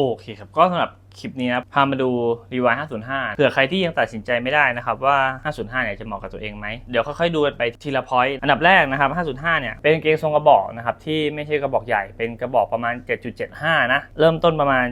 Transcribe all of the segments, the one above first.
โอเคครับ ก็สำหรับคลิปนี้นะพามาดูรีวาย505 เผื่อใครที่ยังตัดสินใจไม่ได้นะครับว่า 505 เนี่ยจะเหมาะกับตัวเองไหม เดี๋ยวค่อยๆดูกันไปทีละพอยต์ อันดับแรกนะครับ 505 เนี่ย เป็นกางเกงทรงกระบอกนะครับที่ไม่ใช่กระบอกใหญ่ เป็นกระบอกประมาณ 7.75 นะ เริ่มต้นประมาณ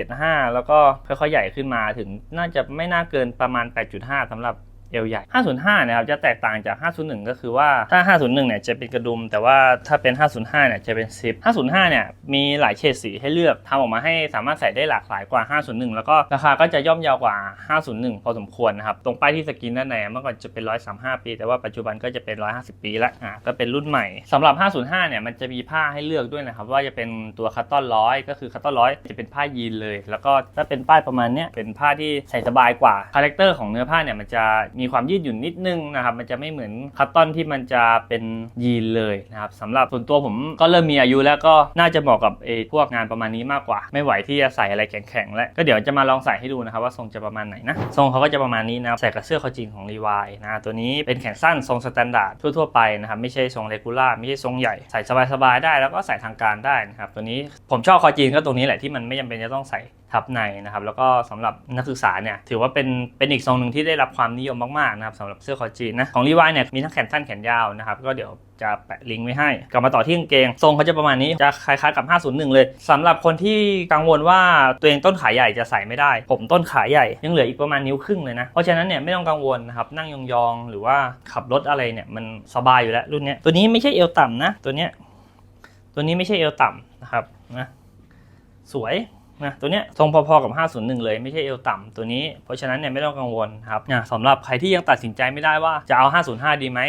7.75 แล้วก็ค่อยๆใหญ่ขึ้นมาถึงน่าจะไม่น่าเกินประมาณ 8.5สำหรับ เอวใหญ่ 505 นะครับจะแตกต่างจาก 501 ก็คือว่าถ้า 501 เนี่ยจะเป็นกระดุม แต่ว่าถ้าเป็น 505 เนี่ยจะเป็นซิป505 เนี่ยมีหลายเฉดสีให้เลือกทำออกมาให้สามารถใส่ได้หลากหลายกว่า 501 แล้วก็ราคาก็จะย่อมเยาวกว่า 501 พอสมควรนะครับ ตรงป้ายที่สกรีนด้านในเมื่อก่อนจะเป็น 135 ปี แต่ว่าปัจจุบันก็จะเป็น 150 ปีละอะก็เป็นรุ่นใหม่สำหรับ 505 เนี่ยมันจะมีผ้าให้เลือกด้วยนะครับว่าจะเป็นตัวคัตตอนร้อยก็คือคัตตอนร้อยจะเป็นผ้ายีนเลย แล้วก็ถ้าเป็นป้ายประมาณเนี้ยเป็นผ้าที่ใส่สบายกว่าคาแรคเตอร์ของเนื้อผ้าเนี่ยมันจะมีความยืดหยุ่นนิดนึงนะครับมันจะไม่เหมือนคัตตอนที่มันจะเป็นยีนเลยนะครับสำหรับส่วนตัวผมก็เริ่มมีอายุแล้วก็น่าจะเหมาะกับเอพวกงานประมาณนี้มากกว่า ไม่ไหวที่จะใส่อะไรแข็งๆแล้วก็เดี๋ยวจะมาลองใส่ให้ดูนะครับว่าทรงจะประมาณไหนนะทรงเขาก็จะประมาณนี้นะใส่กับเสื้อคอจีนของรีวายนะตัวนี้เป็นแขนสั้นทรงสแตนดาร์ดทั่วๆไปนะครับไม่ใช่ทรงเรกูล่าไม่ใช่ทรงใหญ่ใส่สบายๆได้ แล้วก็ใส่ทางการได้นะครับตัวนี้ผมชอบคอจีนก็ตรงนี้แหละที่มันไม่จำเป็นจะต้องใส่ ทับในนะครับแล้วก็สำหรับนักศึกษาเนี่ยถือว่าเป็นเป็นอีกทรงหนึ่งที่ได้รับความนิยมมากๆนะครับสำหรับเสื้อคอจีนนะของรีวายเนี่ยมีทั้งแขนสั้นแขนยาวนะครับก็เดี๋ยวจะแปะลิงก์ไว้ให้ กลับมาต่อที่กางเกง ทรงเขาจะประมาณนี้จะคล้ายๆกับ 501 เลยสำหรับคนที่กังวลว่าตัวเองต้นขาใหญ่จะใส่ไม่ได้ ผมต้นขาใหญ่ยังเหลืออีกประมาณนิ้วครึ่งเลยนะ เพราะฉะนั้นเนี่ยไม่ต้องกังวลนะครับนั่งยองๆ หรือว่าขับรถอะไรเนี่ยมันสบายอยู่แล้วรุ่นเนี้ยตัวนี้ไม่ใช่เอวต่ำนะ ตัวเนี้ยตัวนี้ไม่ใช่เอวต่ำนะครับนะสวย นะตัวเนี้ยทรงพอๆกับ 501 เลยไม่ใช่เอวต่ำตัวนี้ เพราะฉะนั้นเนี่ยไม่ต้องกังวลครับนะสำหรับใครที่ยังตัดสินใจไม่ได้ว่าจะเอา 505 ดีไหม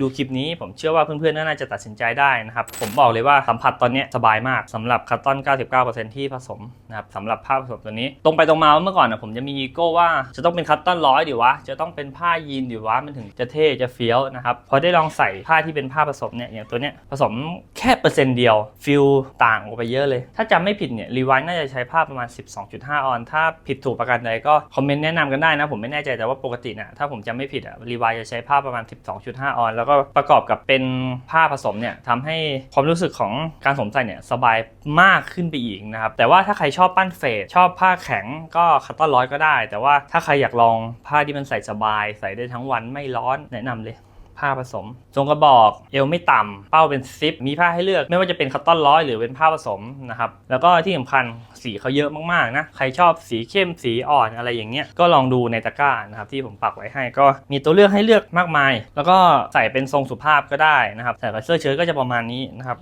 ดูคลิปนี้ผมเชื่อว่าเพื่อนๆน่าจะตัดสินใจได้นะครับ ผมบอกเลยว่าสัมผัสตอนนี้สบายมากสำหรับคัตตอน 99%ที่ผสมนะครับสำหรับผ้าผสมตัวนี้ ตรงไปตรงมาเมื่อก่อนนะผมจะมีอีโก้ว่าจะต้องเป็นคัตตอนร้อยดิวะ จะต้องเป็นผ้ายีนดิวะมันถึงจะเท่จะเฟี้ยวนะครับพอได้ลองใส่ผ้าที่เป็นผ้าผสมเนี่ยอย่างตัวเนี้ยผสมแค่เปอร์เซ็นต์เดียวฟิลต่างออกไปเยอะเลย ถ้าจำไม่ผิดเนี่ยรีไวน่าจะใช้ผ้าประมาณ 12.5 ออนถ้าผิดถูกประการใดก็คอมเมนต์แนะนำกันได้นะผมไม่แน่ใจแต่ว่าปกตินี่ยถ้าผมจำไม่ผิดอะรีไวจะใช้ผ้าประมาณ 12.5 ออนแล้วก็ประกอบกับเป็นผ้าผสมเนี่ยทำให้ความรู้สึกของการสวมใส่เนี่ยสบายมากขึ้นไปอีกนะครับ แต่ว่าถ้าใครชอบปั้นเฟดชอบผ้าแข็งก็คัตตอนร้อยก็ได้ แต่ว่าถ้าใครอยากลองผ้าที่มันใส่สบาย ใส่ได้ทั้งวันไม่ร้อนแนะนำเลย ผ้าผสมทรงกระบอกเอวไม่ต่ำเป้าเป็นซิป มีผ้าให้เลือก ไม่ว่าจะเป็นคัตตอนร้อยหรือเป็นผ้าผสมนะครับ แล้วก็ที่สำคัญสีเขาเยอะมากๆนะ ใครชอบสีเข้มสีอ่อนอะไรอย่างเงี้ย ก็ลองดูในตะกร้านะครับที่ผมปักไว้ให้ ก็มีตัวเลือกให้เลือกมากมาย แล้วก็ใส่เป็นทรงสุภาพก็ได้นะครับ ใส่กับเสื้อเชิ้ตก็จะประมาณนี้นะครับ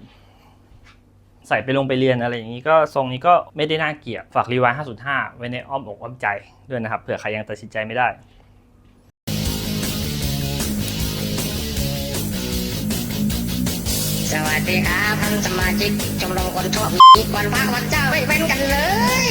ใส่ไปลงไปเรียนอะไรอย่างนี้ก็ทรงนี้ก็ไม่ได้น่าเกลียดฝากรีวาย505 ไว้ในอ้อมอกอ้อมใจด้วยนะครับเผื่อใครยังตัดสินใจไม่ได้ สวัสดีครับท่านสมาชิกชมรมคนชอบมีวันพระวันเจ้าไม่เว้นกันเลย